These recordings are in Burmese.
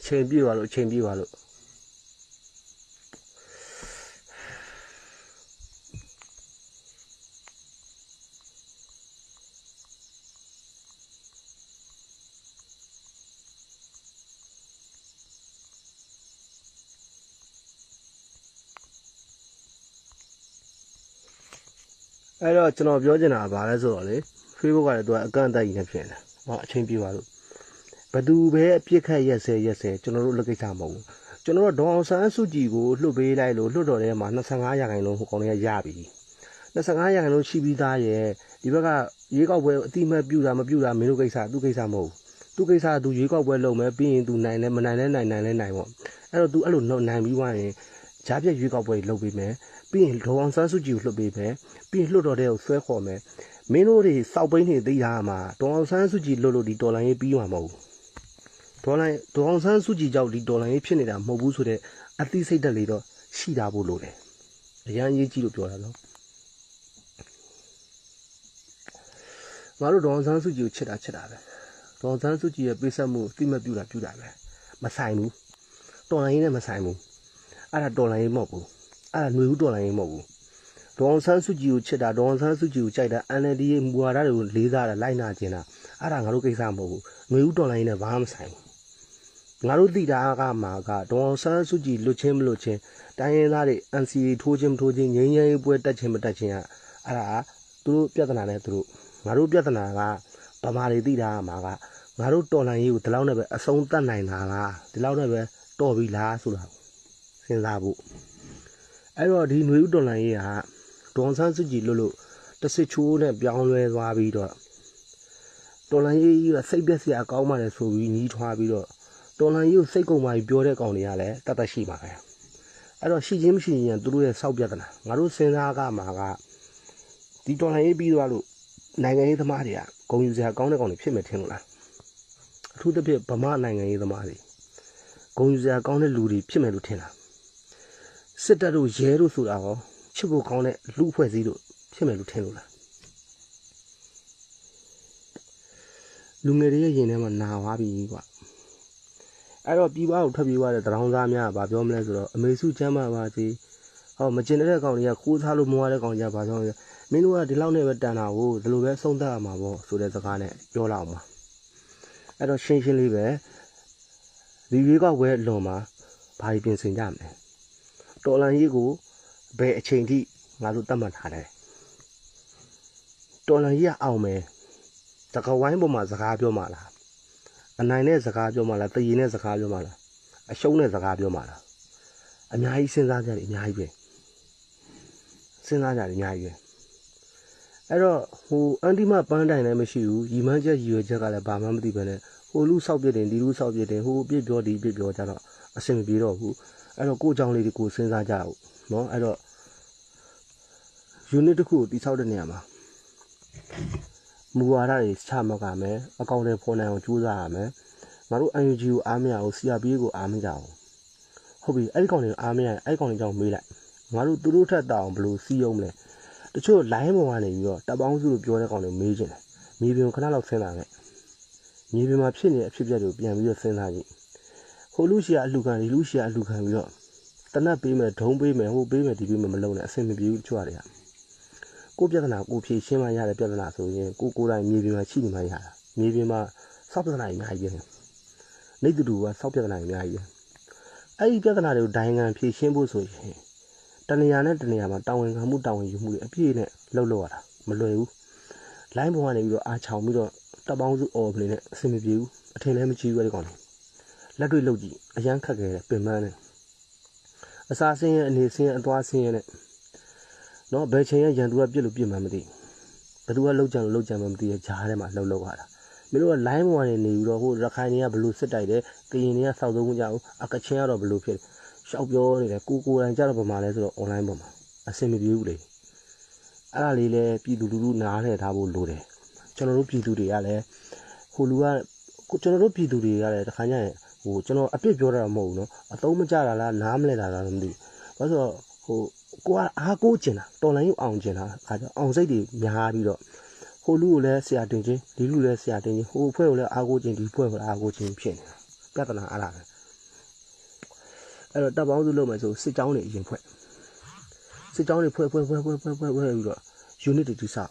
အချိန်ပြည့်သွားလို့အချိန်ပြည့်သွားလို့အဲ့တော့ကျွန်တော်ပြောချင်တာကဘာလဲဆိုတော့လေ Facebook ကလည်းသူကအကန့်အသတ်ကြီးနဲ့ဖြစ်နေတာ။ဟောအချိန်ပြည့်သွားလို့ ဘသူပဲအပြစ်ခတ်ရက်စဲရက်စဲကျွန်တော်တို့လက်ကိစ္စမဟုတ်ဘူး။ကျွန်တော်တို့ဒေါအောင်ဆန်းစုကြည်ကိုလွှတ်ပေးလိုက်လို့လွှတ်တော်ထဲမှာ25ရာခိုင်နှုန်းဟိုကောင်တွေကရပြီ။25ရာခိုင်နှုန်းရှိပြီးသားရဲ့ဒီဘက်ကရွေးကောက်ပွဲအတိမတ်ပြူတာမပြူတာမင်းတို့ကိစ္စသူကိစ္စမဟုတ်ဘူး။သူကိစ္စကသူရွေးကောက်ပွဲလုပ်မယ်ပြီးရင်သူနိုင်လဲမနိုင်လဲနိုင်နိုင်လဲနိုင်ပေါ့။အဲ့တော့ तू အဲ့လိုနိုင်ပြီးသွားရင်ဂျားပြက်ရွေးကောက်ပွဲလုပ်ပေးမယ်။ပြီးရင်ဒေါအောင်ဆန်းစုကြည်ကိုလွှတ်ပေးမယ်။ပြီးရင်လွှတ်တော်ထဲကိုဆွဲခေါ်မယ်။မင်းတို့တွေစောက်ပိန်းတွေသိထားမှာဒေါအောင်ဆန်းစုကြည်လွတ်လို့ဒီတော်လိုင်းရေးပြီးမှာမဟုတ်ဘူး။ ဒေါ်လိုင်းဒေါအောင်ဆန်းစုကြည်ကြောင့်ဒီတော်လိုင်းရေးဖြစ်နေတာမဟုတ်ဘူးဆိုတဲ့အသိစိတ်ဓာတ်လေးတော့ရှိတာဖို့လိုတယ်။အရန်ရေးကြည့်လို့ပြောတာနော်။ငါတို့ဒေါအောင်ဆန်းစုကြည်ကိုချစ်တာချစ်တာပဲ။ဒေါအောင်ဆန်းစုကြည်ရဲ့ပေးဆက်မှုသိမပြူတာပြူတာပဲ။မဆိုင်ဘူး။တော်လိုင်းရေးနဲ့မဆိုင်ဘူး။အဲ့ဒါတော်လိုင်းရေးမဟုတ်ဘူး။အဲ့ဒါຫນွေဦးတော်လိုင်းရေးမဟုတ်ဘူး။ဒေါအောင်ဆန်းစုကြည်ကိုချစ်တာဒေါအောင်ဆန်းစုကြည်ကိုကြိုက်တာ NLD ရဲ့မူဝါဒတွေကိုလေးစားတာလိုက်နာကျင်တာအဲ့ဒါငါတို့ကိစ္စမဟုတ်ဘူး။ຫນွေဦးတော်လိုင်းရေးနဲ့ဘာမှမဆိုင်ဘူး။ ငါတို့သိတာကမှာကဒေါအောင်ဆန်းစုကြည်လွတ်ချင်းမလွတ်ချင်းတိုင်းရင်းသားတွေ NCA ထိုးချင်းမထိုးချင်းငြိမ်းချမ်းရေးပွဲတက်ချင်းမတက်ချင်းကအဲ့ဒါသူတို့ပြဿနာနဲ့သူတို့ငါတို့ပြဿနာကဗမာတွေသိတာကမှာကငါတို့တော်လိုင်းရေးကိုဒီလောက်နဲ့ပဲအဆုံးသတ်နိုင်တာလားဒီလောက်နဲ့ပဲတော်ပြီလားဆိုတာစဉ်းစားဖို့အဲ့တော့ဒီຫນွေဦးတော်လိုင်းရေးကဒေါအောင်ဆန်းစုကြည်လွတ်လို့တစ်စစ်ချိုးနဲ့ပြောင်းလဲသွားပြီးတော့တော်လိုင်းရေးကြီးကစိတ်ပြက်စရာကောင်းပါလေဆိုပြီးညီးထွားပြီးတော့ တော်လိုင်းရေးကိုစိတ်ကုန်ပါပြီးပြောတဲ့ကောင်တွေကလည်းတတ်တတ်ရှိပါပဲအဲ့တော့ရှိချင်းမရှိရင်သူတို့ရဲ့စောက်ပြဿနာငါတို့စဉ်းစားကမှာကဒီတော်လိုင်းရေးပြီးသွားလို့နိုင်ငံရေးသမားတွေကဂုံယူစရာကောင်းတဲ့ကောင်တွေဖြစ်မယ်ထင်လို့လားအထူးသဖြင့်ဗမာနိုင်ငံရေးသမားတွေဂုံယူစရာကောင်းတဲ့လူတွေဖြစ်မယ်လို့ထင်လားစစ်တပ်တို့ရဲတို့ဆိုတာဟောချစ်ဖို့ကောင်းတဲ့လူအဖွဲ့အစည်းတို့ဖြစ်မယ်လို့ထင်လို့လားလူငယ်တွေရဲ့ရင်ထဲမှာနာသွားပြီကွာ အဲ့တော့ပြည်ပကိုထွက်ပြေးသွားတဲ့တရောင်းသားများကဘာပြောမလဲဆိုတော့အမေစုချမ်းပါပါစေဟောမကျင်တဲ့ကောင်တွေကခိုးစားလို့မွားတဲ့ကောင်တွေကဘာပြောလဲမင်းတို့ကဒီလောက်နဲ့ပဲတန်တာကိုဒီလိုပဲဆုံးသတ်ရမှာပေါ့ဆိုတဲ့စကားနဲ့ပြောလာအောင်ပါအဲ့တော့ရှင်းရှင်းလေးပဲဒီရွေးကောက်ပွဲလွန်မှာဘာကြီးပြင်ဆင်ကြမလဲတော်လန်ကြီးကိုဘယ်အချိန်ထိငါတို့တတ်မှတ်ထားတယ်တော်လန်ကြီးကအောင်မယ်စကားဝိုင်းပေါ်မှာစကားပြောမှလား အနိုင်နဲ့စကားပြောမှလားတည်နဲ့စကားပြောမှလားအရှုံးနဲ့စကားပြောမှလားအများကြီးစဉ်းစားကြတယ်အများကြီးပဲစဉ်းစားကြတယ်အများကြီးပဲအဲ့တော့ဟိုအန်တီမပန်းတိုင်လည်းမရှိဘူးရီမန်းချက်ရီရွယ်ချက်ကလည်းဘာမှမသိဘဲနဲ့ဟိုလူဆောက်ပြစ်တယ်ဒီလူဆောက်ပြစ်တယ်ဟိုပြစ်ပြောဒီပြစ်ပြောကြတော့အဆင်မပြေတော့ဘူးအဲ့တော့ကိုယ်ကြောင့်လေးဒီကိုစဉ်းစားကြအောင်နော်အဲ့တော့ unit တစ်ခုကိုတိဆောက်တဲ့နေရာမှာ မူဝါဒတွေချမှတ်ကြမယ်အကောင့်တွေဖော်နိုင်အောင်ကြိုးစားရမယ်ငါတို့ UNG ကိုအားမရအောင် CRP ကိုအားမကြအောင်ဟုတ်ပြီအဲ့ဒီကောင်တွေကိုအားမရရင်အဲ့ဒီကောင်တွေကြောင့်မေးလိုက်ငါတို့သူတို့ထက်တောင်ဘယ်လိုစီးအောင်မလဲတချို့ line ပေါ်ကနေပြီးတော့တပ်ပေါင်းစုလို့ပြောတဲ့ကောင်တွေမေးချင်တယ်မြေပြင်ခဏလောက်ဆင်းလာခဲ့မြေပြင်မှာဖြစ်နေတဲ့အဖြစ်အပျက်တွေကိုပြန်ပြီးတော့စဉ်းစားကြည့်ဟိုလူရှိကအလှခံဒီလူရှိကအလှခံပြီးတော့တနတ်ပေးမယ်ဒုံးပေးမယ်ဟိုပေးမယ်ဒီပေးမယ်မလုံးနဲ့အဆင်မပြေဘူးတချို့တွေက ကိုပြဿနာကိုဖြေရှင်းမှရတဲ့ပြဿနာဆိုရင်ကိုကိုယ်တိုင်မြေပြင်မှာရှိနေမှရတာမြေပြင်မှာစောက်ပြဿနာကြီးအများကြီးပဲနေတူတူကစောက်ပြဿနာကြီးအများကြီးပဲအဲ့ဒီပြဿနာတွေကိုဒိုင်ငံဖြေရှင်းဖို့ဆိုရင်တနေရာနဲ့တနေရာမှာတာဝန်ခံမှုတာဝန်ယူမှုတွေအပြည့်နဲ့လှုပ်လို့ရတာမလွယ်ဘူးလိုင်းပေါ်ကနေပြီးတော့အားချောင်ပြီးတော့တပ်ပေါင်းစုအော်ပလင်းနဲ့အဆင်မပြေဘူးအထင်လည်းမကြည့်ဘူးအဲ့ဒီကောင်လက်တွေ့လှုပ်ကြည့်အရန်ခက်ခဲတယ်ပင်ပန်းတယ်အစာဆင်းရဲအနေဆင်းရဲအသွားဆင်းရဲနဲ့ နော်ဘယ်ချိန်ရရန်သူကပြစ်လို့ပြစ်မှမသိဘယ်သူကလှုပ်ကြံလို့လှုပ်ကြံမှမသိရဂျားထဲမှာလှုပ်လှုပ်ရတာမင်းတို့က line ပေါ်ကနေနေပြီးတော့ဟိုရခိုင်တွေကဘလို့စစ်တိုက်တယ်ကရင်တွေကစောက်သုံးကြအောင်အကချင်းကတော့ဘလို့ဖြစ်ရှောက်ပြောနေတယ်ကိုကိုတိုင်ကြတော့ပမာလဲဆိုတော့ online ပေါ်မှာအဆင်မပြေဘူးလေအဲ့ဒါလေးလဲပြည်သူလူထုနားထည့်ထားဖို့လိုတယ်ကျွန်တော်တို့ပြည်သူတွေကလည်းဟိုလူကကျွန်တော်တို့ပြည်သူတွေကလည်းတခါကျရင်ဟိုကျွန်တော်အပြစ်ပြောတာမဟုတ်ဘူးเนาะအသုံးမကျတာလားနားမလဲတာလားမသိဘူးဘာလို့ဆိုတော့ဟို ကိုကအားကိုးကျင်တာတော်လိုင်းယူအောင်ကျင်တာအခါကျအောင်စိတ်တွေများပြီးတော့ဟိုလူကိုလည်းဆရာတင်ချင်းဒီလူလည်းဆရာတင်ချင်းဟိုအဖွဲ့ကိုလည်းအားကိုးကျင်ဒီအဖွဲ့ကိုလည်းအားကိုးကျင်ဖြစ်နေတာပြဿနာအားလားပဲအဲ့တော့တပ်ပေါင်းစုလုပ်မယ်ဆိုစစ်ကြောင်းတွေအရင်ဖွဲ့စစ်ကြောင်းတွေဖွဲ့ဖွဲ့ဖွဲ့ဖွဲ့ဖွဲ့ဖွဲ့ဖွဲ့ပြီးတော့ unit တွေတိဆောက်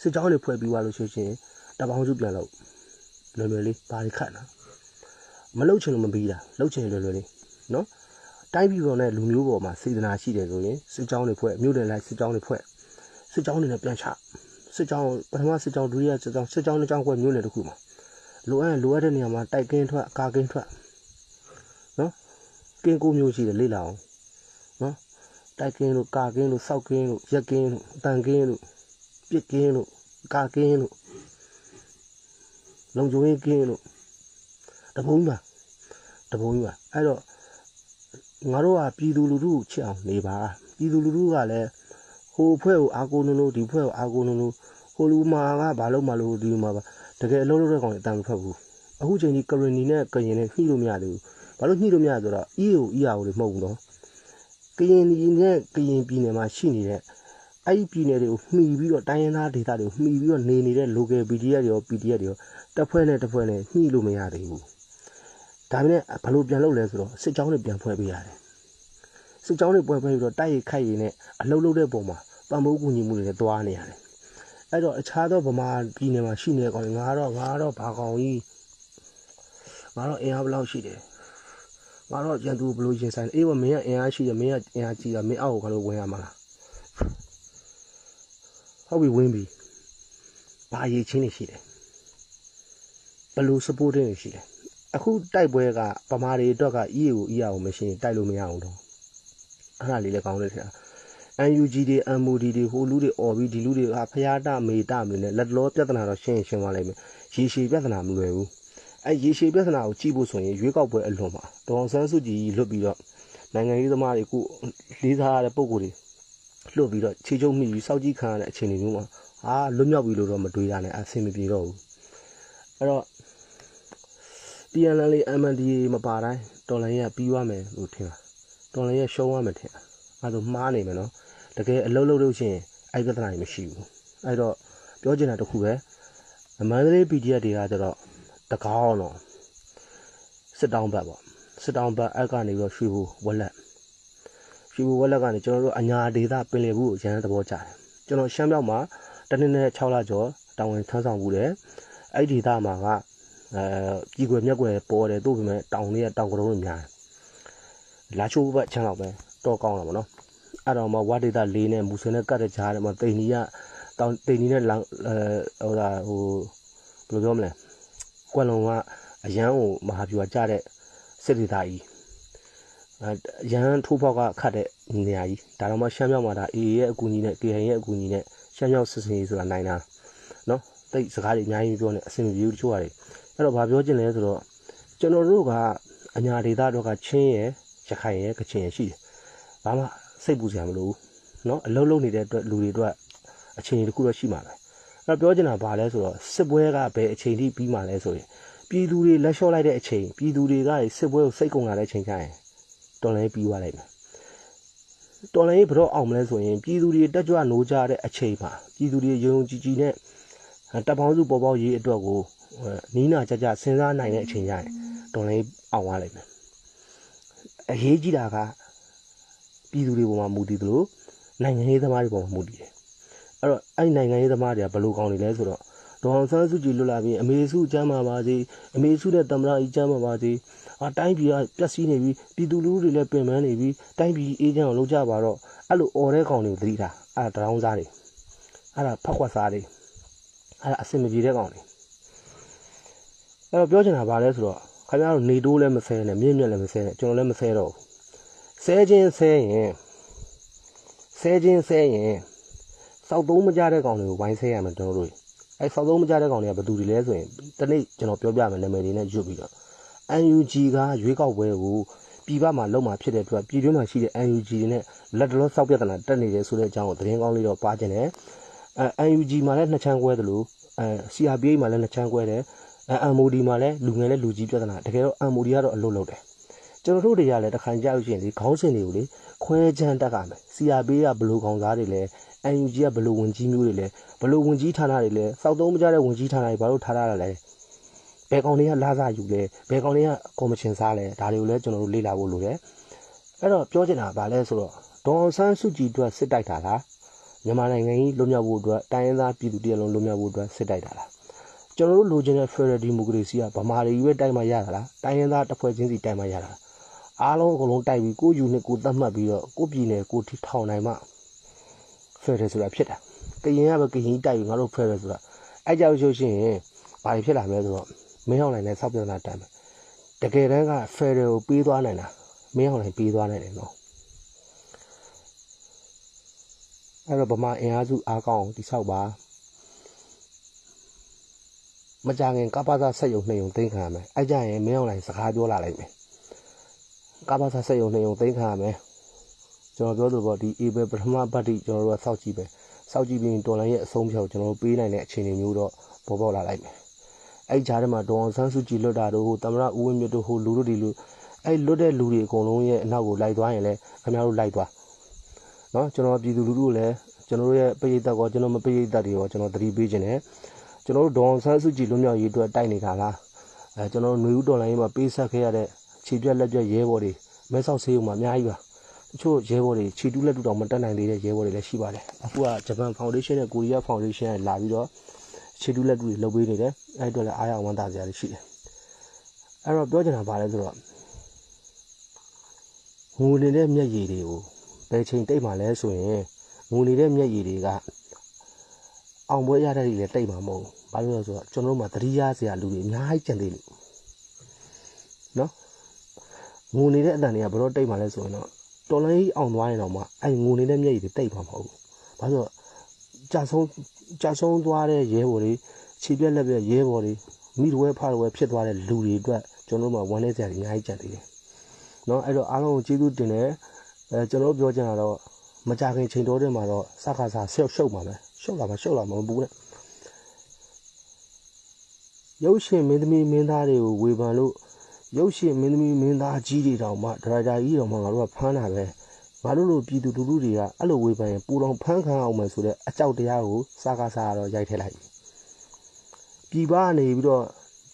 စစ်ကြောင်းတွေဖွဲ့ပြီးသွားလို့ရှိရင်တပ်ပေါင်းစုပြန်လုပ်လွယ်လွယ်လေးဘာတွေခတ်နော်မလုပ်ချင်လို့မပြီးတာလုပ်ချင်လွယ်လွယ်လေးနော် တိုင်းပြည်ပေါ်နဲ့လူမျိုးပေါ်မှာစေတနာရှိတယ်ဆိုရင်စစ်ကြောင်းတွေဖွဲ့မြို့နယ်လိုက်စစ်ကြောင်းတွေဖွဲ့စစ်ကြောင်းတွေနဲ့ပြန်ချစစ်ကြောင်းပထမစစ်ကြောင်းဒုတိယစစ်ကြောင်းစစ်ကြောင်းနှစ်ကြောင်းဖွဲ့မြို့နယ်တစ်ခုမှာလိုအပ်လိုအပ်တဲ့နေရာမှာတိုက်ကင်းထွက်ကာကင်းထွက်နော်ကင်းကိုမျိုးရှိတယ်လေ့လာအောင်နော်တိုက်ကင်းလို့ကာကင်းလို့စောက်ကင်းလို့ရက်ကင်းလို့အတန်ကင်းလို့ပြစ်ကင်းလို့ကာကင်းလို့လုံချုံရင်ကင်းလို့တပုံးပါတပုံးပါအဲ့တော့ ငါတို့ကပြည်သူလူထုကိုချစ်အောင်နေပါပြည်သူလူထုကလည်းဟိုဖွဲ့ကိုအာကိုနုံလို့ဒီဖွဲ့ကိုအာကိုနုံလို့ဟိုလူမာကဘာလို့မလို့ဒီမှာပါတကယ်အလုံးလုံးတဲ့ကောင်အတန်မဖက်ဘူးအခုချိန်ကြီးကရင်နီနဲ့ကရင်နဲ့ညှိလို့မရသေးဘူးဘာလို့ညှိလို့မရဆိုတော့ EO EAO တွေမဟုတ်ဘူးနော်ကရင်နီနဲ့ကရင်ပြည်နယ်မှာရှိနေတဲ့အဲ့ဒီပြည်နယ်တွေကိုမှီပြီးတော့တိုင်းရင်းသားဒေသတွေကိုမှီပြီးတော့နေနေတဲ့ local PDF တွေရော PDF တွေရောတစ်ဖွဲ့နဲ့တစ်ဖွဲ့နဲ့ညှိလို့မရသေးဘူး ဒါပေမဲ့ဘလို့ပြန်လုပ်လဲဆိုတော့စစ်ကြောင်းတွေပြန်ဖွဲ့ပေးရတယ်စစ်ကြောင်းတွေပွဲဖွဲ့ပြီးတော့တိုက်ရိုက်ခိုက်ရည်နဲ့အလှုပ်လှုပ်တဲ့ပုံမှာပံ့ပိုးကူညီမှုတွေနဲ့တွားနေရတယ်အဲ့တော့အခြားသောဗမာပြည်နယ်မှာရှိနေတဲ့ကောင်တွေငါတော့ငါတော့ဘာကောင်ကြီးငါတော့အင်အားဘယ်လောက်ရှိတယ်ငါတော့ရန်သူဘယ်လိုရင်ဆိုင်အေးဝမင်းကအင်အားရှိတယ်မင်းကအင်အားကြီးတာမင်းအောက်ကိုခါလို့ဝင်ရမှာလားဟုတ်ပြီဝင်ပြီဘာရည်ချင်းနေရှိတယ်ဘယ်လို supporting နေရှိတယ် အခုတိုက်ပွဲကဗမာတွေအတွက်က EA ကို EA ကိုမရှိရင်တိုက်လို့မရအောင်တော့အဲ့ဒါလေးလည်းကောင်းတယ်ခင်ဗျာ UNG တွေ MOD တွေဟိုလူတွေអော်ပြီးဒီလူတွေကဖျားတမေတမလို့နဲ့လက်လောပြဿနာတော့ရှင်းရှင်းသွားလိမ့်မယ်ရေရှည်ပြဿနာမလွယ်ဘူးအဲရေရှည်ပြဿနာကိုကြည့်ဖို့ဆိုရင်ရွေးကောက်ပွဲအလွန်မှာဒေါအောင်ဆန်းစုကြည်လွတ်ပြီးတော့နိုင်ငံရေးသမားတွေကိုလေးစားရတဲ့ပုံကိုယ်တွေလွတ်ပြီးတော့ခြေချုပ်မိပြီးစောက်ကြည့်ခံရတဲ့အခြေအနေမျိုးမှာအာလွတ်မြောက်ပြီလို့တော့မတွေးရနဲ့အဆင်မပြေတော့ဘူးအဲ့တော့ TNL MNDA မပါတိုင်းတော်လိုင်းရပြီးသွားမယ်လို့ထင်တာတော်လိုင်းရရှုံးသွားမယ်ထင်တာအဲ့ဒါမှားနေမယ်နော်တကယ်အလုံးလုံးလို့ရှိရင်အဲ့ပြဿနာကြီးမရှိဘူးအဲ့တော့ပြောချင်တာတခုပဲမန္တလေး PDF တွေကကျတော့တကောင်းတော့စစ်တောင်းဘက်ပေါ့စစ်တောင်းဘက်အက်ကနေပြီးတော့ရွှေဘူဝက်လက်ရွှေဘူဝက်လက်ကနေကျွန်တော်တို့အညာဒေသပင်လယ်ဘူးကိုရန်သဘောကျတယ်ကျွန်တော်ရှမ်းမြောက်မှာတနည်းနဲ့6လကျော်တောင်ဝင်ထမ်းဆောင်မှုတယ်အဲ့ဒီဒေသမှာက အဲပြည်ွယ်မြက်ွယ်ပေါ်တယ်တို့ပေမဲ့တောင်လေးကတောင်ကရုံးတွေများတယ်လာချိုးဘက်ချမ်းတော့ပဲတော့ကောင်းတာပေါ့နော်အဲ့တော့မှဝါဒေတာလေးနဲ့မူဆင်နဲ့ကတ်တဲ့ကြားထဲမှာတိန်ကြီးကတောင်တိန်ကြီးနဲ့လောင်အဲဟိုဒါဟိုဘယ်လိုပြောမလဲကွက်လုံးကအရန်ကိုမဟာဗျူဟာကြတဲ့စစ်ဒေတာကြီးအရန်ထိုးဖောက်ကခတ်တဲ့နေရာကြီးဒါတော့မှရှမ်းမြောက်မှာဒါ AA ရဲ့အကူအညီနဲ့ KN ရဲ့အကူအညီနဲ့ရှမ်းမြောက်စစ်စင်ရေးဆိုတာနိုင်တာနော်တိတ်စကားတွေအများကြီးပြောနေအဆင်ပြေဘူးတချို့ရတယ် အဲ့တော့ဗာပြောချင်လဲဆိုတော့ကျွန်တော်တို့ကအညာဒေသတော့ကချင်းရယ်ရခိုင်ရယ်ကချင်ရယ်ရှိတယ်။ဘာမှစိတ်ပူစရာမလိုဘူး။နော်အလုံးလုံးနေတဲ့အတွက်လူတွေအတွက်အချိန်တခုတော့ရှိမှာပဲ။အဲ့တော့ပြောချင်တာဗာလဲဆိုတော့စစ်ပွဲကဘယ်အချိန်ထိပြီးမှလဲဆိုရင်ပြည်သူတွေလက်လျှော့လိုက်တဲ့အချိန်ပြည်သူတွေကစစ်ပွဲကိုစိတ်ကုန်လာတဲ့အချိန်ကျရင်တော်လည်းပြီးသွားလိုက်မယ်။တော်လည်းဘရော့အောင်မလဲဆိုရင်ပြည်သူတွေတက်ကြွနိုးကြတဲ့အချိန်မှာပြည်သူတွေယုံယုံကြည်ကြည်နဲ့တပ်ပေါင်းစုပေါ်ပေါက်ရေးအတွက်ကို နီးနာကြကြစဉ်းစားနိုင်တဲ့အချိန်ကျရင်တော်လည်းအောင်သွားလိုက်မယ်အရေးကြီးတာကပြည်သူတွေပေါ်မှာမူတည်သလိုနိုင်ငံရေးသမားတွေပေါ်မှာမူတည်တယ်အဲ့တော့အဲ့နိုင်ငံရေးသမားတွေကဘယ်လိုကောင်းနေလဲဆိုတော့ဒေါအောင်ဆန်းစုကြည်လွတ်လာပြီးအမေစုကျမ်းမာပါစေအမေစုနဲ့တမရကြီးကျမ်းမာပါစေအတိုင်းပြည်ကပျက်စီးနေပြီပြည်သူလူထုတွေလည်းပင်ပန်းနေပြီတိုင်းပြည်အေးချမ်းအောင်လုပ်ကြပါတော့အဲ့လိုអော်တဲ့ကောင်တွေကိုသတိထားအဲ့ဒါတောင်းစားတွေအဲ့ဒါဖက်ခွက်စားတွေအဲ့ဒါအစင်မပြေတဲ့ကောင်တွေ အဲ့တော့ပြောချင်တာဗာလဲဆိုတော့ခင်ဗျားတို့နေတိုးလည်းမဆဲနဲ့မြင့်မြတ်လည်းမဆဲနဲ့ကျွန်တော်လည်းမဆဲတော့ဘူးဆဲခြင်းဆဲရင်ဆဲခြင်းဆဲရင်စောက်သုံးမကြတဲ့ကောင်တွေကိုဝိုင်းဆဲရမယ်ကျွန်တော်တို့အဲစောက်သုံးမကြတဲ့ကောင်တွေကဘယ်သူတွေလဲဆိုရင်တနေ့ကျွန်တော်ပြောပြမယ်နာမည်တွေနဲ့ရွတ်ပြီးတော့ UNG ကရွေးကောက်ပွဲကိုပြည်ပမှာလုံမှာဖြစ်တဲ့အတွက်ပြည်တွင်းမှာရှိတဲ့ UNG တွေနဲ့လက်တလောစောက်ပြဿနာတက်နေတယ်ဆိုတဲ့အကြောင်းကိုသတင်းကောင်းလေးတော့ပါခြင်းတယ်အဲ UNG မှာလည်းနှစ်ချမ်းကွဲတယ်လို့အဲ CRPA မှာလည်းနှစ်ချမ်းကွဲတယ်အဲ MOD မှာလည်းလူငယ်နဲ့လူကြီးပြဿနာတကယ်တော့ MOD ကတော့အလုပ်လုပ်တယ်ကျွန်တော်တို့တွေကလည်းတခါကြောက်ရှင်လေခေါင်းစဉ်တွေကိုလေခွဲချမ်းတက်ရမယ် CRP ကဘလို့ခေါင်းစားတွေလဲ NUG ကဘလို့ဝင်ကြီးမျိုးတွေလဲဘလို့ဝင်ကြီးဌာနတွေလဲစောက်သုံးမကြတဲ့ဝင်ကြီးဌာနတွေဘာလို့ထားရတာလဲဘယ်ကောင်တွေကလာစားယူလဲဘယ်ကောင်တွေကကော်မရှင်စားလဲဒါတွေကိုလည်းကျွန်တော်တို့လေ့လာဖို့လိုတယ်အဲ့တော့ပြောချင်တာကဘာလဲဆိုတော့ဒေါ်အောင်ဆန်းစုကြည်အတွက်စစ်တိုက်တာလားမြန်မာနိုင်ငံကြီးလွတ်မြောက်ဖို့အတွက်တိုင်းရင်းသားပြည်သူတရလုံးလွတ်မြောက်ဖို့အတွက်စစ်တိုက်တာလား ကျွန်တော်တို့လိုချင်တဲ့ Federal Democracy ကဗမာတွေကြီးပဲတိုက်မှရတာလားတိုင်းရင်းသားတစ်ဖွဲ့ချင်းစီတိုက်မှရတာလားအားလုံးအကုန်လုံးတိုက်ပြီးကိုယူနှစ်ကိုသတ်မှတ်ပြီးတော့ကိုပြည်နယ်ကိုထိထောင်နိုင်မှ Federal ဆိုတာဖြစ်တာကရင်ကပဲကရင်တိုက်ပြီးငါတို့ Federal ဆိုတာအဲ့ကြောင့်ဆိုရှင်ဘာတွေဖြစ်လာမလဲဆိုတော့မင်းအောင်နိုင်တဲ့စောက်ပြဿနာတမ်းမယ်တကယ်တမ်းက Federal ကိုပေးသွားနိုင်တာမင်းအောင်နိုင်ပေးသွားနိုင်တယ်နော်အဲ့တော့ဗမာအင်အားစုအားကောင်းအောင်တိဆောက်ပါ မကြခင်ကပ္ပဇဆက်ယုံနှိမ်ယုံသိမ်းခံရမယ်အဲ့ကြရင်မင်းအောင်နိုင်စကားပြောလာလိုက်မယ်ကပ္ပဇဆက်ယုံနှိမ်ယုံသိမ်းခံရမယ်ကျွန်တော်ပြောသလိုပေါ့ဒီ April ပထမပတ်တိကျွန်တော်တို့ကစောက်ကြည့်ပဲစောက်ကြည့်ပြီးတော်လိုင်းရဲ့အဆုံးဖြတ်ကိုကျွန်တော်တို့ပေးနိုင်တဲ့အခြေအနေမျိုးတော့ပေါ်ပေါက်လာလိုက်မယ်အဲ့ကြားထဲမှာဒေါအောင်ဆန်းစုကြည်လွတ်တာတို့ဟိုတမရဦးဝင်းမြတ်တို့ဟိုလူတို့ဒီလူအဲ့လွတ်တဲ့လူတွေအကုန်လုံးရဲ့အနောက်ကိုလိုက်သွားရင်လည်းခင်ဗျားတို့လိုက်သွားเนาะကျွန်တော်ပြည်သူလူထုကိုလည်းကျွန်တော်တို့ရဲ့ပြည်သက်ကောကျွန်တော်မပြည်သက်တွေရောကျွန်တော်သတိပေးခြင်းတယ် ကျွန်တော်တို့ဒေါအောင်ဆန်းစုကြည်လွတ်မြောက်ရေးအတွက်တိုက်နေတာလားအဲကျွန်တော်တို့ຫນွေဦးတော်လိုင်းမှာပေးဆက်ခဲ့ရတဲ့ခြေပြက်လက်ပြက်ရဲဘော်တွေမဲဆောက်ဆေးရုံမှာအများကြီးပါတချို့ရဲဘော်တွေခြေတူးလက်တူတောင်မတက်နိုင်သေးတဲ့ရဲဘော်တွေလည်းရှိပါတယ်အခုကဂျပန်ဖောင်ဒေးရှင်းနဲ့ကိုရီးယားဖောင်ဒေးရှင်းကလာပြီးတော့ခြေတူးလက်တူတွေလုပ်ပေးနေတယ်အဲ့အတွက်လည်းအားရဝမ်းသာစရာတွေရှိတယ်အဲ့တော့ပြောချင်တာပါလဲဆိုတော့ငိုနေတဲ့မျက်ရည်တွေကိုဘယ်ချိန်တိတ်မှလဲဆိုရင်ငိုနေတဲ့မျက်ရည်တွေက အောင်ပွဲရတဲ့တွေလည်းတိတ်မှာမဟုတ်ဘူးဘာလို့လဲဆိုတော့ကျွန်တော်တို့မှာသတိရစရာလူတွေအများကြီးကြံသေးလို့နော်ငိုနေတဲ့အတန်တွေကဘယ်တော့တိတ်မှလဲဆိုရင်တော့တော်လိုင်းအောင်သွားရင်တော့မှအဲ့ငိုနေတဲ့မျက်ရည်တွေတိတ်မှာမဟုတ်ဘူးဘာလို့ကြာဆုံးကြာဆုံးသွားတဲ့ရဲဘော်တွေခြေပြက်လက်ပြက်ရဲဘော်တွေမိတဝဲဖားတဝဲဖြစ်သွားတဲ့လူတွေအတွက်ကျွန်တော်တို့မှာဝမ်းနည်းစရာတွေအများကြီးကြံသေးတယ်နော်အဲ့တော့အားလုံးကိုကျေးဇူးတင်တယ်အဲကျွန်တော်ပြောချင်တာတော့မကြခင်ချိန်တော်တဲ့မှာတော့စခါစားရှုပ်ရှုပ်မှာပဲ ရှုပ်လာမှာရှုပ်လာမှာမပူနဲ့ရုပ်ရှင်မင်းသမီးမင်းသားတွေကိုဝေဖန်လို့ရုပ်ရှင်မင်းသမီးမင်းသားကြီးတွေတောင်မှဒရိုက်တာကြီးတောင်မှငါတို့ကဖမ်းတာပဲငါတို့လိုပြည်သူလူထုတွေကအဲ့လိုဝေဖန်ရင်ပူတော်ဖမ်းခံအောင်မယ်ဆိုတဲ့အကြောက်တရားကိုစကားစားတော့ရိုက်ထည့်လိုက်ပြီပြည်ပကနေပြီးတော့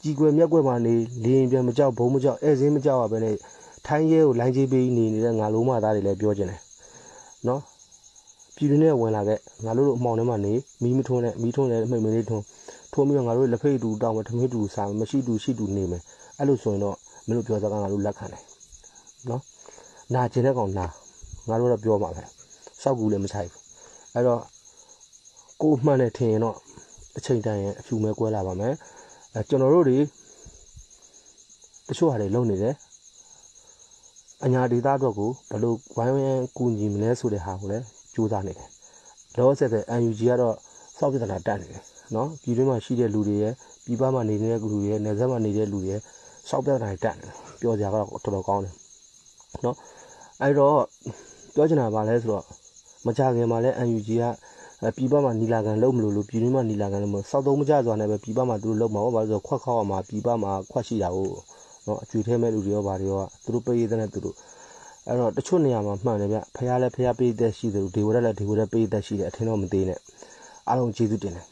ကြီးကွယ်မြက်ကွယ်မှာနေလေရင်ပြန်မကြောက်ဘုံမကြောက်အဲစင်းမကြောက်ရပဲနဲ့ထိုင်းရဲကိုလိုင်းကြီးပေးနေနေတဲ့ငါလုံးမသားတွေလည်းပြောကျင်တယ်နော် ပြည်တွင်းထဲဝင်လာခဲ့ငါတို့အမှောင်ထဲမှာနေမီးမထွန်းနဲ့မီးထွန်းနဲ့မိတ်မလေးထွန်းထိုးပြီးတော့ငါတို့လက်ဖိတ်တူတောင်းမထမင်းတူစားမရှိတူရှိတူနေမယ်အဲ့လိုဆိုရင်တော့မင်းတို့ပြောစကားငါတို့လက်ခံတယ်နော်နာကျင်တဲ့ကောင်နာငါတို့တော့ပြောမှာပဲစောက်ကူလည်းမဆိုင်ဘူးအဲ့တော့ကိုမှန်တယ်ထင်ရင်တော့အချိန်တန်ရင်အဖြူမဲကွဲလာပါမယ်အဲကျွန်တော်တို့တွေတချို့ဟာတွေလုံနေတယ်အညာဒေတာအတွက်ကိုဘယ်လိုဝိုင်းဝန်းကူညီမလဲဆိုတဲ့ဟာကိုလည်း ကြိုးစားနေတယ်လောဆယ်တဲ့ UNG ကတော့စောက်ပြဿနာတက်နေတယ်နော်ပြည်တွင်းမှာရှိတဲ့လူတွေရဲ့ပြည်ပမှာနေတဲ့လူတွေရဲ့နယ်စပ်မှာနေတဲ့လူတွေရဲ့စောက်ပြဿနာတက်နေတယ်ပြောကြကတော့တော်တော်ကောင်းတယ်နော်အဲ့တော့ပြောချင်တာပါလဲဆိုတော့မကြခင်မှာလဲ UNG ကပြည်ပမှာနီလာကန်လုံးမလို့လို့ပြည်တွင်းမှာနီလာကန်လုံးမစောက်သုံးမကြစွာနဲ့ပဲပြည်ပမှာသူတို့လုံးမှာဘာလို့ဆိုခွက်ခောက်အောင်မှာပြည်ပမှာခွက်ရှိတာကိုနော်အကျွေထဲမဲ့လူတွေရောဘာတွေရောသူတို့ပေးရတဲ့သူတို့ အဲ့တော့တချို့နေရာမှာမှန်တယ်ဗျဖះလဲဖះပေးတဲ့ရှိတယ်ဒေဝရက်လည်းဒေဝရက်ပေးတဲ့ရှိတယ်အထင်တော့မသေးနဲ့အားလုံးကျေးဇူးတင်တယ်